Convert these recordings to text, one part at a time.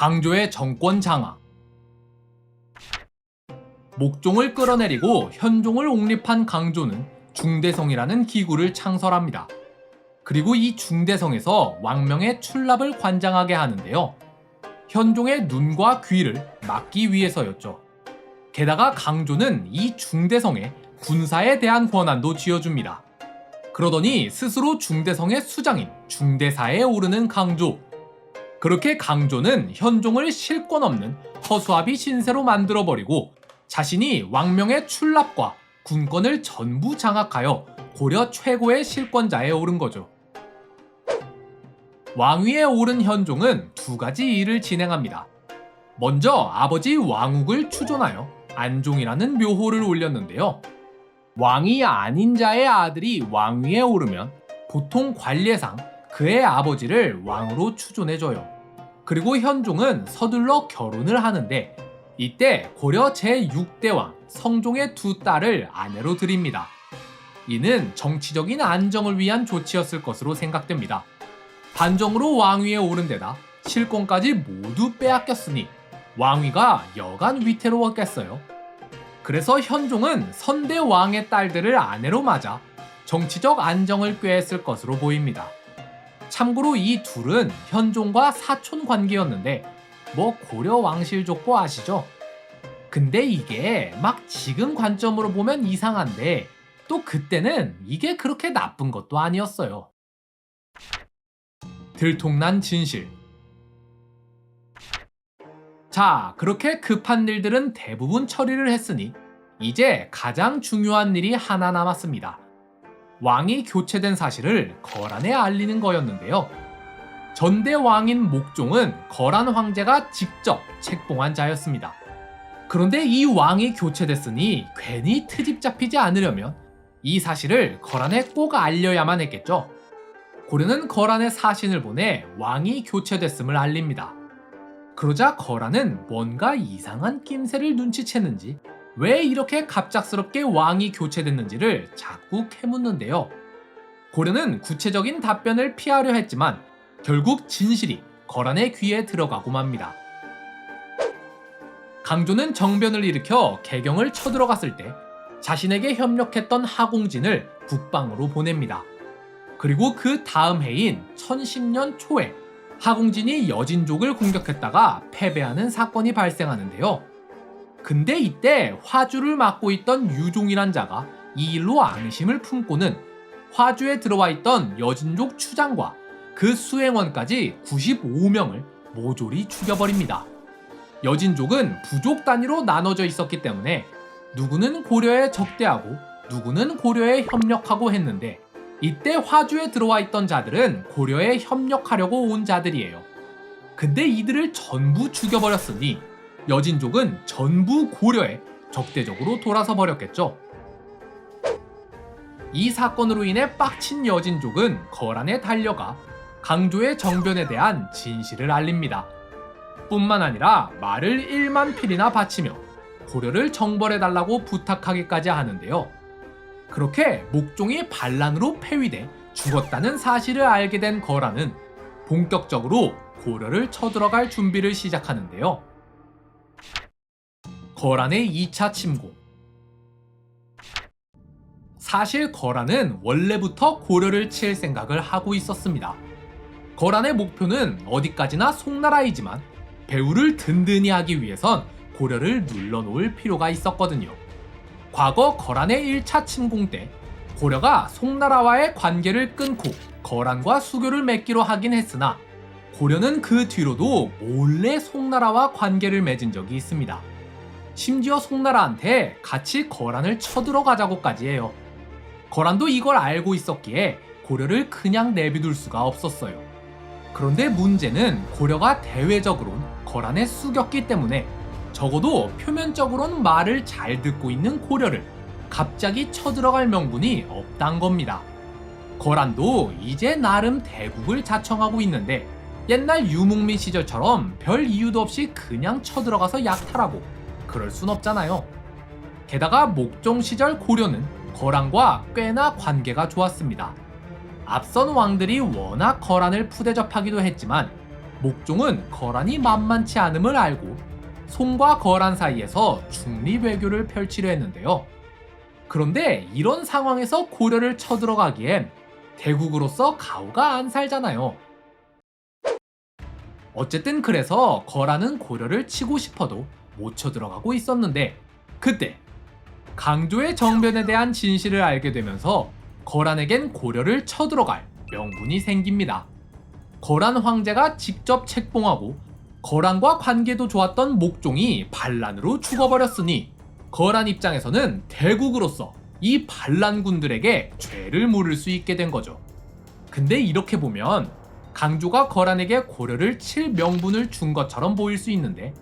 강조의 정권 장악. 목종을 끌어내리고 현종을 옹립한 강조는 중대성이라는 기구를 창설합니다. 그리고 이 중대성에서 왕명의 출납을 관장하게 하는데요. 현종의 눈과 귀를 막기 위해서였죠. 게다가 강조는 이 중대성에 군사에 대한 권한도 쥐어줍니다. 그러더니 스스로 중대성의 수장인 중대사에 오르는 강조. 그렇게 강조는 현종을 실권 없는 허수아비 신세로 만들어버리고 자신이 왕명의 출납과 군권을 전부 장악하여 고려 최고의 실권자에 오른 거죠. 왕위에 오른 현종은 두 가지 일을 진행합니다. 먼저 아버지 왕욱을 추존하여 안종이라는 묘호를 올렸는데요. 왕이 아닌 자의 아들이 왕위에 오르면 보통 관례상 그의 아버지를 왕으로 추존해줘요. 그리고 현종은 서둘러 결혼을 하는데 이때 고려 제6대왕 성종의 두 딸을 아내로 드립니다. 이는 정치적인 안정을 위한 조치였을 것으로 생각됩니다. 반정으로 왕위에 오른 데다 실권까지 모두 빼앗겼으니 왕위가 여간 위태로웠겠어요. 그래서 현종은 선대 왕의 딸들을 아내로 맞아 정치적 안정을 꾀했을 것으로 보입니다. 참고로 이 둘은 현종과 사촌 관계였는데 뭐 고려 왕실 족보 아시죠? 근데 이게 막 지금 관점으로 보면 이상한데 또 그때는 이게 그렇게 나쁜 것도 아니었어요. 들통난 진실. 자, 그렇게 급한 일들은 대부분 처리를 했으니 이제 가장 중요한 일이 하나 남았습니다. 왕이 교체된 사실을 거란에 알리는 거였는데요. 전대 왕인 목종은 거란 황제가 직접 책봉한 자였습니다. 그런데 이 왕이 교체됐으니 괜히 트집 잡히지 않으려면 이 사실을 거란에 꼭 알려야만 했겠죠. 고려는 거란에 사신을 보내 왕이 교체됐음을 알립니다. 그러자 거란은 뭔가 이상한 낌새를 눈치챘는지 왜 이렇게 갑작스럽게 왕이 교체됐는지를 자꾸 캐묻는데요. 고려는 구체적인 답변을 피하려 했지만 결국 진실이 거란의 귀에 들어가고 맙니다. 강조는 정변을 일으켜 개경을 쳐들어갔을 때 자신에게 협력했던 하공진을 북방으로 보냅니다. 그리고 그 다음 해인 1010년 초에 하공진이 여진족을 공격했다가 패배하는 사건이 발생하는데요. 근데 이때 화주를 맡고 있던 유종이란 자가 이 일로 앙심을 품고는 화주에 들어와 있던 여진족 추장과 그 수행원까지 95명을 모조리 죽여버립니다. 여진족은 부족 단위로 나눠져 있었기 때문에 누구는 고려에 적대하고 누구는 고려에 협력하고 했는데 이때 화주에 들어와 있던 자들은 고려에 협력하려고 온 자들이에요. 근데 이들을 전부 죽여버렸으니 여진족은 전부 고려에 적대적으로 돌아서 버렸겠죠. 이 사건으로 인해 빡친 여진족은 거란에 달려가 강조의 정변에 대한 진실을 알립니다. 뿐만 아니라 말을 1만 필이나 바치며 고려를 정벌해달라고 부탁하기까지 하는데요. 그렇게 목종이 반란으로 폐위돼 죽었다는 사실을 알게 된 거란은 본격적으로 고려를 쳐들어갈 준비를 시작하는데요. 거란의 2차 침공. 사실 거란은 원래부터 고려를 칠 생각을 하고 있었습니다. 거란의 목표는 어디까지나 송나라이지만 배후를 든든히 하기 위해선 고려를 눌러놓을 필요가 있었거든요. 과거 거란의 1차 침공 때 고려가 송나라와의 관계를 끊고 거란과 수교를 맺기로 하긴 했으나 고려는 그 뒤로도 몰래 송나라와 관계를 맺은 적이 있습니다. 심지어 송나라한테 같이 거란을 쳐들어가자고까지 해요. 거란도 이걸 알고 있었기에 고려를 그냥 내비둘 수가 없었어요. 그런데 문제는 고려가 대외적으론 거란에 숙였기 때문에 적어도 표면적으론 말을 잘 듣고 있는 고려를 갑자기 쳐들어갈 명분이 없단 겁니다. 거란도 이제 나름 대국을 자청하고 있는데 옛날 유목민 시절처럼 별 이유도 없이 그냥 쳐들어가서 약탈하고 그럴 순 없잖아요. 게다가 목종 시절 고려는 거란과 꽤나 관계가 좋았습니다. 앞선 왕들이 워낙 거란을 푸대접하기도 했지만 목종은 거란이 만만치 않음을 알고 송과 거란 사이에서 중립 외교를 펼치려 했는데요. 그런데 이런 상황에서 고려를 쳐들어가기엔 대국으로서 가오가 안 살잖아요. 어쨌든 그래서 거란은 고려를 치고 싶어도 못 쳐들어가고 있었는데 그때 강조의 정변에 대한 진실을 알게 되면서 거란에겐 고려를 쳐들어갈 명분이 생깁니다. 거란 황제가 직접 책봉하고 거란과 관계도 좋았던 목종이 반란으로 죽어버렸으니 거란 입장에서는 대국으로서 이 반란군들에게 죄를 물을 수 있게 된 거죠. 근데 이렇게 보면 강조가 거란에게 고려를 칠 명분을 준 것처럼 보일 수 있는데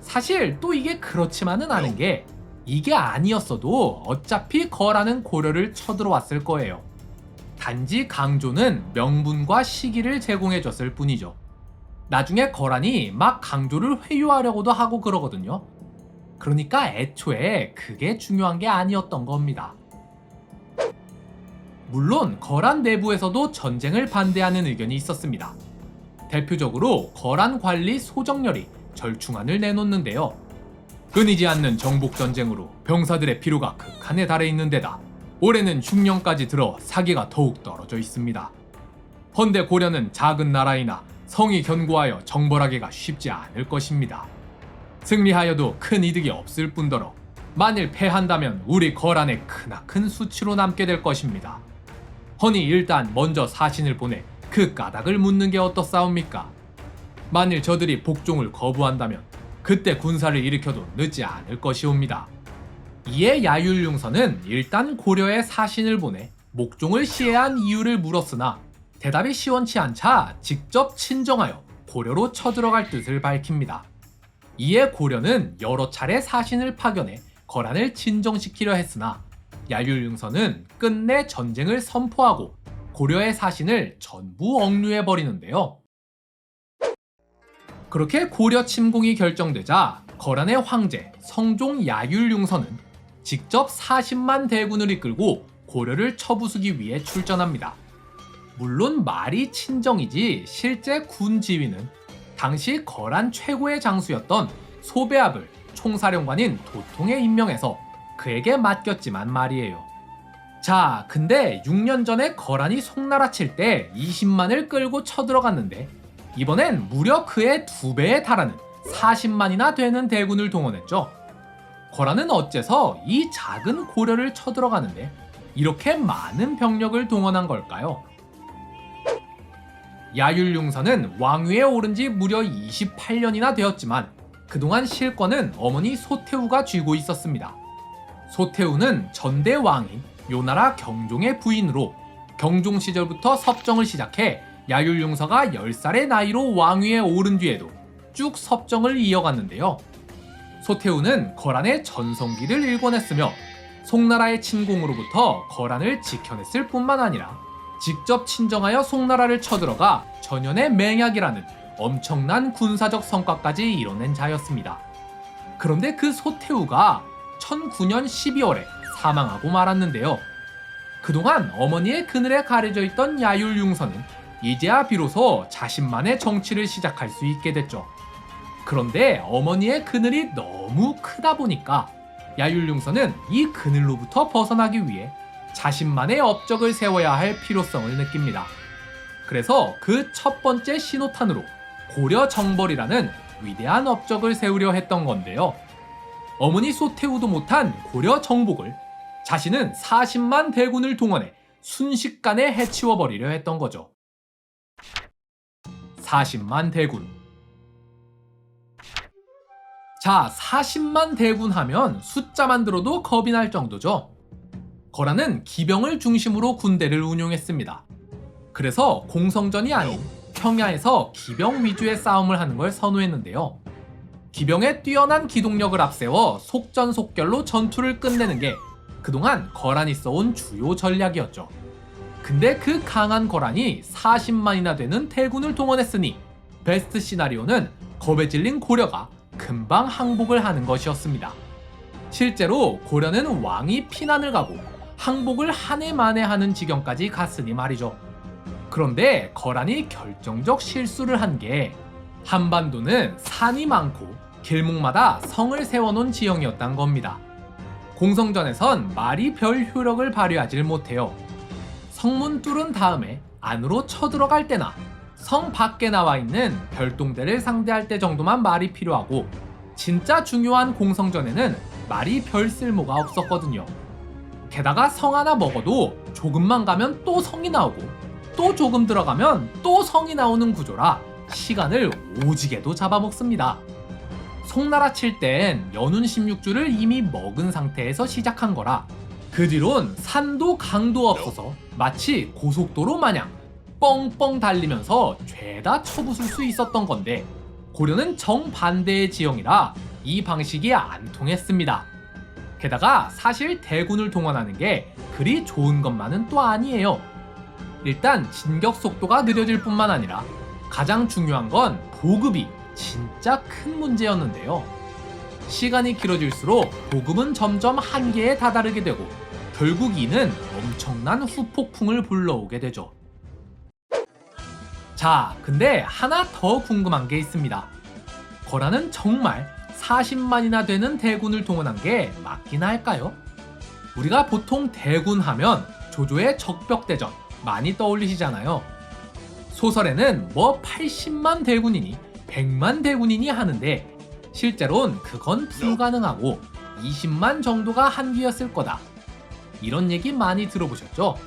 사실 또 이게 그렇지만은 않은 게 이게 아니었어도 어차피 거란은 고려를 쳐들어왔을 거예요. 단지 강조는 명분과 시기를 제공해 줬을 뿐이죠. 나중에 거란이 막 강조를 회유하려고도 하고 그러거든요. 그러니까 애초에 그게 중요한 게 아니었던 겁니다. 물론 거란 내부에서도 전쟁을 반대하는 의견이 있었습니다. 대표적으로 거란 관리 소정렬이 절충안을 내놓는데요. 끊이지 않는 정복 전쟁으로 병사들의 피로가 극한에 달해 있는 데다 올해는 흉년까지 들어 사기가 더욱 떨어져 있습니다. 헌데 고려는 작은 나라이나 성이 견고하여 정벌하기가 쉽지 않을 것입니다. 승리하여도 큰 이득이 없을 뿐더러 만일 패한다면 우리 거란의 크나큰 수치로 남게 될 것입니다. 허니 일단 먼저 사신을 보내 그 까닭을 묻는 게 어떻사옵니까? 만일 저들이 복종을 거부한다면 그때 군사를 일으켜도 늦지 않을 것이옵니다. 이에 야율융선은 일단 고려에 사신을 보내 목종을 시해한 이유를 물었으나 대답이 시원치 않자 직접 친정하여 고려로 쳐들어갈 뜻을 밝힙니다. 이에 고려는 여러 차례 사신을 파견해 거란을 진정시키려 했으나 야율융선은 끝내 전쟁을 선포하고 고려의 사신을 전부 억류해 버리는데요. 그렇게 고려 침공이 결정되자 거란의 황제 성종 야율융선은 직접 40만 대군을 이끌고 고려를 쳐부수기 위해 출전합니다. 물론 말이 친정이지 실제 군 지휘는 당시 거란 최고의 장수였던 소배압을 총사령관인 도통에 임명해서 그에게 맡겼지만 말이에요. 자, 근데 6년 전에 거란이 송나라 칠 때 20만을 끌고 쳐들어갔는데 이번엔 무려 그의 두 배에 달하는 40만이나 되는 대군을 동원했죠. 거란은 어째서 이 작은 고려를 쳐들어가는데 이렇게 많은 병력을 동원한 걸까요? 야율융선은 왕위에 오른 지 무려 28년이나 되었지만 그동안 실권은 어머니 소태우가 쥐고 있었습니다. 소태우는 전대 왕인 요나라 경종의 부인으로 경종 시절부터 섭정을 시작해 야율융서가 10살의 나이로 왕위에 오른 뒤에도 쭉 섭정을 이어갔는데요. 소태우는 거란의 전성기를 일궈냈으며 송나라의 침공으로부터 거란을 지켜냈을 뿐만 아니라 직접 친정하여 송나라를 쳐들어가 전연의 맹약이라는 엄청난 군사적 성과까지 이뤄낸 자였습니다. 그런데 그 소태우가 1009년 12월에 사망하고 말았는데요. 그동안 어머니의 그늘에 가려져 있던 야율융선은 이제야 비로소 자신만의 정치를 시작할 수 있게 됐죠. 그런데 어머니의 그늘이 너무 크다 보니까 야율융선은 이 그늘로부터 벗어나기 위해 자신만의 업적을 세워야 할 필요성을 느낍니다. 그래서 그 첫 번째 신호탄으로 고려 정벌이라는 위대한 업적을 세우려 했던 건데요. 어머니 소태우도 못한 고려 정복을 자신은 40만 대군을 동원해 순식간에 해치워 버리려 했던 거죠. 40만 대군. 자, 40만 대군 하면 숫자만 들어도 겁이 날 정도죠. 거란은 기병을 중심으로 군대를 운용했습니다. 그래서 공성전이 아닌 평야에서 기병 위주의 싸움을 하는 걸 선호했는데요. 기병의 뛰어난 기동력을 앞세워 속전속결로 전투를 끝내는 게 그동안 거란이 써온 주요 전략이었죠. 근데 그 강한 거란이 40만이나 되는 대군을 동원했으니 베스트 시나리오는 겁에 질린 고려가 금방 항복을 하는 것이었습니다. 실제로 고려는 왕이 피난을 가고 항복을 한 해 만에 하는 지경까지 갔으니 말이죠. 그런데 거란이 결정적 실수를 한 게 한반도는 산이 많고 길목마다 성을 세워놓은 지형이었단 겁니다. 공성전에선 말이 별 효력을 발휘하질 못해요. 성문 뚫은 다음에 안으로 쳐들어갈 때나 성 밖에 나와 있는 별동대를 상대할 때 정도만 말이 필요하고 진짜 중요한 공성전에는 말이 별 쓸모가 없었거든요. 게다가 성 하나 먹어도 조금만 가면 또 성이 나오고 또 조금 들어가면 또 성이 나오는 구조라 시간을 오지게도 잡아먹습니다. 송나라 칠 땐 연운 16주를 이미 먹은 상태에서 시작한 거라 그 뒤론 산도 강도 없어서 마치 고속도로 마냥 뻥뻥 달리면서 죄다 쳐부술 수 있었던 건데 고려는 정반대의 지형이라 이 방식이 안 통했습니다. 게다가 사실 대군을 동원하는 게 그리 좋은 것만은 또 아니에요. 일단 진격 속도가 느려질 뿐만 아니라 가장 중요한 건 보급이 진짜 큰 문제였는데요. 시간이 길어질수록 보급은 점점 한계에 다다르게 되고 결국 이는 엄청난 후폭풍을 불러오게 되죠. 자, 근데 하나 더 궁금한 게 있습니다. 거라는 정말 40만이나 되는 대군을 동원한 게 맞긴 할까요? 우리가 보통 대군 하면 조조의 적벽대전 많이 떠올리시잖아요. 소설에는 뭐 80만 대군이니 100만 대군이니 하는데 실제론 그건 불가능하고 20만 정도가 한계였을 거다. 이런 얘기 많이 들어보셨죠?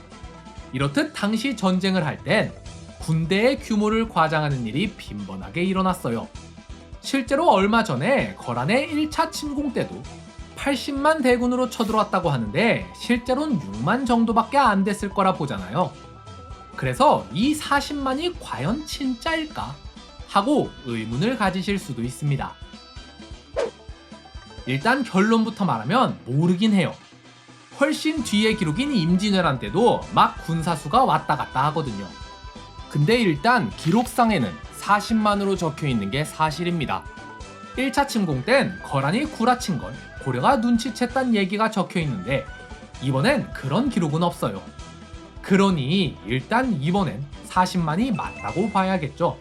이렇듯 당시 전쟁을 할 땐 군대의 규모를 과장하는 일이 빈번하게 일어났어요. 실제로 얼마 전에 거란의 1차 침공 때도 80만 대군으로 쳐들어왔다고 하는데 실제로는 6만 정도밖에 안 됐을 거라 보잖아요. 그래서 이 40만이 과연 진짜일까? 하고 의문을 가지실 수도 있습니다. 일단 결론부터 말하면 모르긴 해요. 훨씬 뒤의 기록인 임진왜란 때도 막 군사수가 왔다 갔다 하거든요. 근데 일단 기록상에는 40만으로 적혀 있는 게 사실입니다. 1차 침공 땐 거란이 구라친 걸 고려가 눈치챘단 얘기가 적혀 있는데 이번엔 그런 기록은 없어요. 그러니 일단 이번엔 40만이 맞다고 봐야겠죠.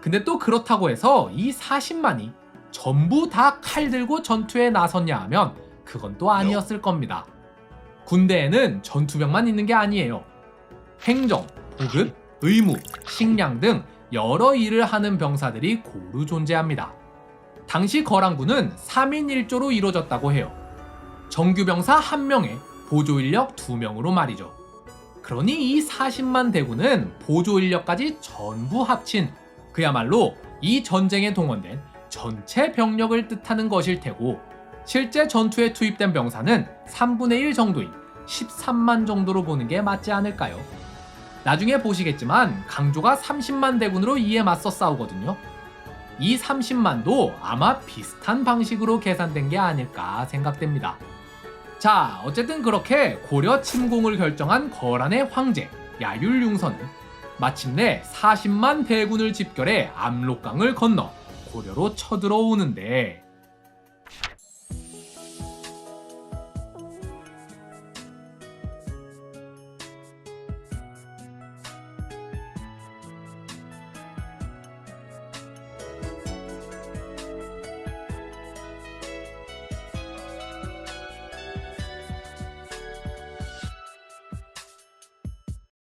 근데 또 그렇다고 해서 이 40만이 전부 다 칼 들고 전투에 나섰냐 하면 그건 또 아니었을 겁니다. 군대에는 전투병만 있는 게 아니에요. 행정, 보급, 의무, 식량 등 여러 일을 하는 병사들이 고루 존재합니다. 당시 거란군은 3인 1조로 이루어졌다고 해요. 정규병사 1명에 보조 인력 2명으로 말이죠. 그러니 이 40만 대군은 보조 인력까지 전부 합친 그야말로 이 전쟁에 동원된 전체 병력을 뜻하는 것일 테고 실제 전투에 투입된 병사는 3분의 1 정도인 13만 정도로 보는 게 맞지 않을까요? 나중에 보시겠지만 강조가 30만 대군으로 이에 맞서 싸우거든요. 이 30만도 아마 비슷한 방식으로 계산된 게 아닐까 생각됩니다. 자, 어쨌든 그렇게 고려 침공을 결정한 거란의 황제 야율융선은 마침내 40만 대군을 집결해 압록강을 건너 고려로 쳐들어오는데